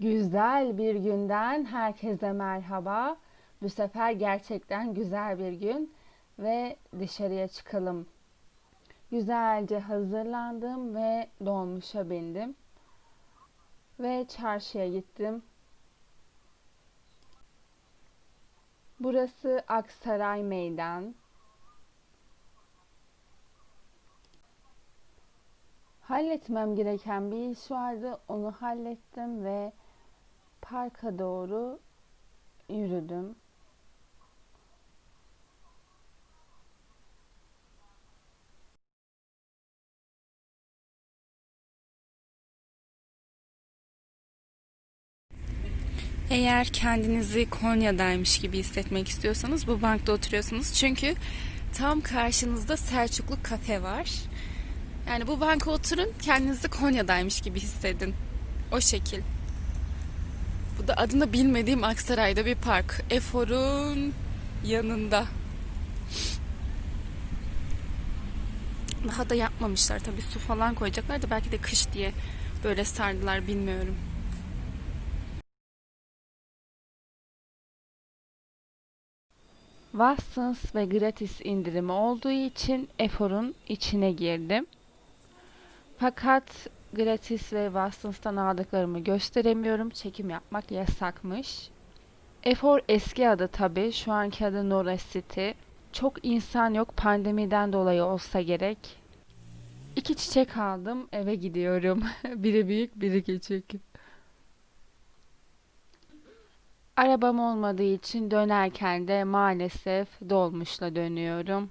Güzel bir günden herkese merhaba. Bu sefer gerçekten güzel bir gün ve dışarıya çıkalım. Güzelce hazırlandım ve dolmuşa bindim. Ve çarşıya gittim. Burası Aksaray Meydan. Halletmem gereken bir iş vardı. Onu hallettim ve parka doğru yürüdüm. Eğer kendinizi Konya'daymış gibi hissetmek istiyorsanız bu bankta oturuyorsunuz. Çünkü tam karşınızda Selçuklu kafe var. Yani bu banka oturun kendinizi Konya'daymış gibi hissedin. O şekil. Bu da adını bilmediğim Aksaray'da bir park. Efor'un yanında. Daha da yapmamışlar tabii su falan koyacaklar da belki de kış diye böyle sardılar bilmiyorum. Watsons ve gratis indirimi olduğu için Efor'un içine girdim. Fakat gratis ve Watsons'tan aldıklarımı gösteremiyorum. Çekim yapmak yasakmış. Efor eski adı tabi. Şu anki adı Nora City. Çok insan yok pandemiden dolayı olsa gerek. İki çiçek aldım eve gidiyorum. biri büyük biri küçük. Arabam olmadığı için dönerken de maalesef dolmuşla dönüyorum.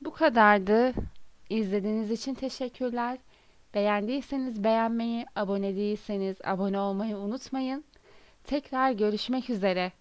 Bu kadardı. İzlediğiniz için teşekkürler. Beğendiyseniz beğenmeyi, abone değilseniz abone olmayı unutmayın. Tekrar görüşmek üzere.